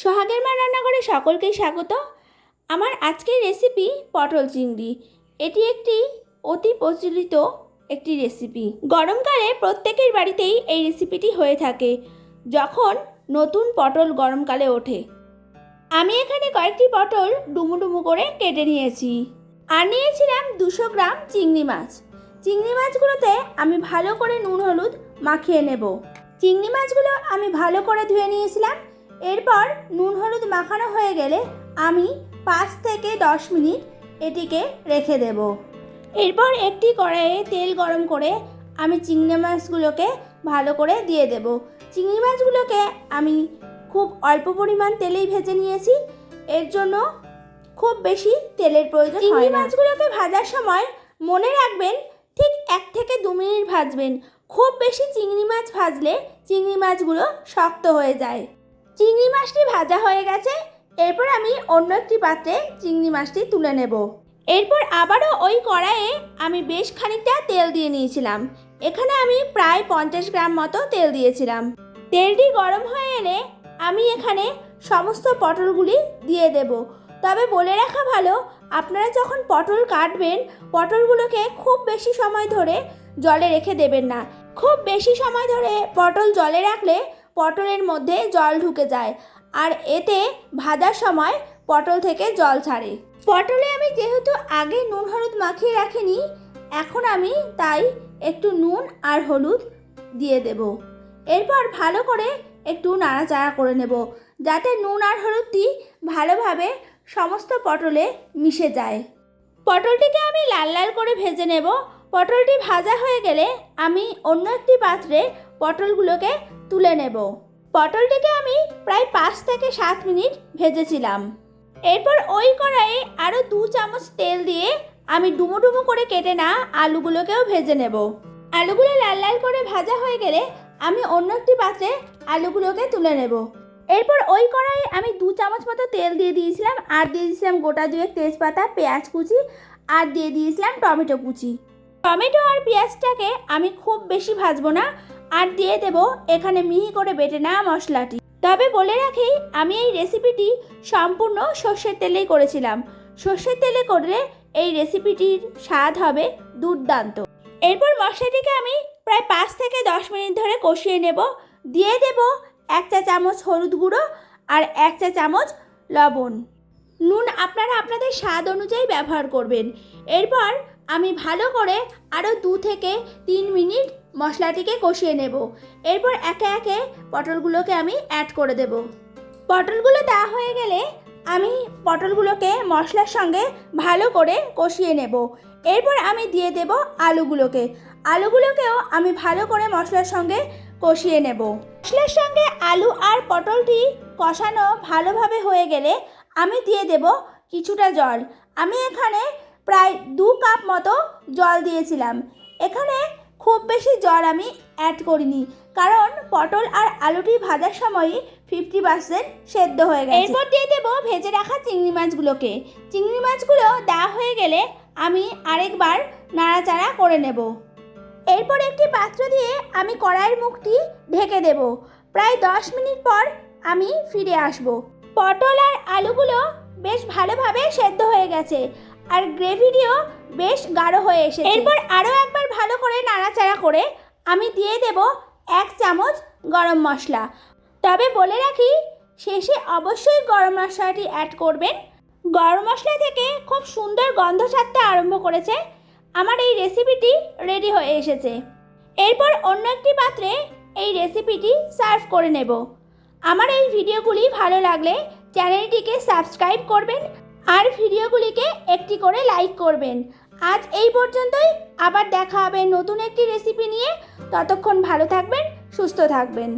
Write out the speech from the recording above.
সোহাগের মা রান্নাঘরে সকলকেই স্বাগত। আমার আজকের রেসিপি পটল চিংড়ি। এটি একটি অতি প্রচলিত একটি রেসিপি গরমকালে প্রত্যেকের বাড়িতেই এই রেসিপিটি হয়ে থাকে, যখন নতুন পটল গরমকালে ওঠে। আমি এখানে কয়েকটি পটল ডুমু ডুমু করে কেটে নিয়েছি। আর নিয়েছিলাম দুশো গ্রাম চিংড়ি মাছ। চিংড়ি মাছগুলোতে আমি ভালো করে নুন, হলুদ মাখিয়ে নেব। চিংড়ি মাছগুলো আমি ভালো করে ধুয়ে নিয়েছিলাম। এরপর নুন হলুদ মাখানো হয়ে গেলে আমি পাঁচ থেকে দশ মিনিট এটিকে রেখে দেব। এরপর একটি কড়াইয়ে তেল গরম করে আমি চিংড়ি মাছগুলোকে ভালো করে দিয়ে দেব। চিংড়ি মাছগুলোকে আমি খুব অল্প পরিমাণ তেলেই ভেজে নিয়েছি। এর জন্য খুব বেশি তেলের প্রয়োজন চিংড়ি মাছগুলোকে ভাজার সময় মনে রাখবেন ঠিক এক থেকে দু মিনিট ভাজবেন। খুব বেশি চিংড়ি মাছ ভাজলে চিংড়ি মাছগুলো শক্ত হয়ে যায়। চিংড়ি মাছটি ভাজা হয়ে গেছে। এরপর আমি অন্য একটি পাত্রে চিংড়ি মাছটি তুলে নেব। এরপর আবারও ওই কড়াইয়ে আমি বেশ খানিকটা তেল দিয়ে নিয়েছিলাম। এখানে আমি প্রায় পঞ্চাশ গ্রাম মতো তেল দিয়েছিলাম। তেলটি গরম হয়ে এলে আমি এখানে সমস্ত পটলগুলি দিয়ে দেব। তবে বলে রাখা ভালো, আপনারা যখন পটল কাটবেন, পটলগুলোকে খুব বেশি সময় ধরে জলে রেখে দেবেন না। খুব বেশি সময় ধরে পটল জলে রাখলে পটলের মধ্যে জল ঢুকে যায় আর এতে ভাজার সময় পটল থেকে জল ছাড়ে। পটলে আমি যেহেতু আগে নুন হলুদ মাখিয়ে রাখিনি, এখন আমি তাই একটু নুন আর হলুদ দিয়ে দেব। এরপর ভালো করে একটু নাড়াচাড়া করে নেব, যাতে নুন আর হলুদটি ভালোভাবে সমস্ত পটলে মিশে যায়। পটলটিকে আমি লাল লাল করে ভেজে নেব। পটলটি ভাজা হয়ে গেলে আমি অন্য একটি পাত্রে পটলগুলোকে তুলে নেব। পটলটিকে আমি প্রায় পাঁচ থেকে সাত মিনিট ভেজেছিলাম। এরপর ওই কড়াইয়ে আরও দু চামচ তেল দিয়ে আমি ডুমো ডুমো করে কেটে না আলুগুলোকেও ভেজে নেব। আলুগুলো লাল লাল করে ভাজা হয়ে গেলে আমি অন্য একটি পাত্রে আলুগুলোকে তুলে নেব। এরপর ওই কড়াইয়ে আমি দু চামচ মতো তেল দিয়ে দিয়েছিলাম, আর দিয়ে দিয়েছিলাম গোটা দুয়েক তেজপাতা, পেঁয়াজ কুচি, আর দিয়ে দিয়েছিলাম টমেটো কুচি। টমেটো আর পেঁয়াজটাকে আমি খুব বেশি ভাজবো না আর দিয়ে দেব এখানে মিহি করে বেটে নেওয়া মশলাটি। তবে বলে রাখি, আমি এই রেসিপিটি সম্পূর্ণ সর্ষের তেলেই করেছিলাম। সর্ষের তেলে করলে এই রেসিপিটির স্বাদ হবে দুর্দান্ত। এরপর মশলাটিকে আমি প্রায় পাঁচ থেকে দশ মিনিট ধরে কষিয়ে নেব। দিয়ে দেব এক চা চামচ হলুদ গুঁড়ো আর এক চা চামচ লবণ। নুন আপনারা আপনাদের স্বাদ অনুযায়ী ব্যবহার করবেন। এরপর আমি ভালো করে আরও দু থেকে তিন মিনিট মশলাটিকে কষিয়ে নেব। এরপর একে একে পটলগুলোকে আমি অ্যাড করে দেব। পটলগুলো দেওয়া হয়ে গেলে আমি পটলগুলোকে মশলার সঙ্গে ভালো করে কষিয়ে নেব। এরপর আমি দিয়ে দেব আলুগুলোকে। আলুগুলোকেও আমি ভালো করে মশলার সঙ্গে কষিয়ে নেব। মশলার সঙ্গে আলু আর পটলটি কষানো ভালোভাবে হয়ে গেলে আমি দিয়ে দেব কিছুটা জল। আমি এখানে প্রায় দু কাপ মতো জল দিয়েছিলাম। এখানে খুব বেশি জল আমি অ্যাড করিনি। কারণ পটল আর আলুটি ভাজার সময়ই ফিফটি পার্সেন্ট সেদ্ধ হয়ে গেছে। এরপর দিয়ে দেবো ভেজে রাখা চিংড়ি মাছগুলোকে। চিংড়ি মাছগুলো দেওয়া হয়ে গেলে আমি আরেকবার নাড়াচাড়া করে নেব। এরপর একটি পাত্র দিয়ে আমি কড়াইয়ের মুখটি ঢেকে দেব। প্রায় দশ মিনিট পর আমি ফিরে আসব। পটল আর আলুগুলো বেশ ভালোভাবে সেদ্ধ হয়ে গেছে। আর গ্রেভিটিও বেশ গাঢ় হয়ে এসেছে। এরপর আরও একবার ভালো করে নাড়াচাড়া করে আমি দিয়ে দেব এক চামচ গরম মশলা। তবে বলে রাখি, শেষে অবশ্যই গরম মশলাটি অ্যাড করবেন। গরম মশলা থেকে খুব সুন্দর গন্ধ ছাড়তে আরম্ভ করেছে। আমার এই রেসিপিটি রেডি হয়ে এসেছে। এরপর অন্য একটি পাত্রে এই রেসিপিটি সার্ভ করে নেব। আমার এই ভিডিওগুলি ভালো লাগলে চ্যানেলটিকে সাবস্ক্রাইব করবেন আর ভিডিওগুলিকে একটি করে লাইক করবেন। আজ এই পর্যন্তই। আবার দেখা হবে নতুন একটি রেসিপি নিয়ে। ততক্ষণ ভালো থাকবেন, সুস্থ থাকবেন।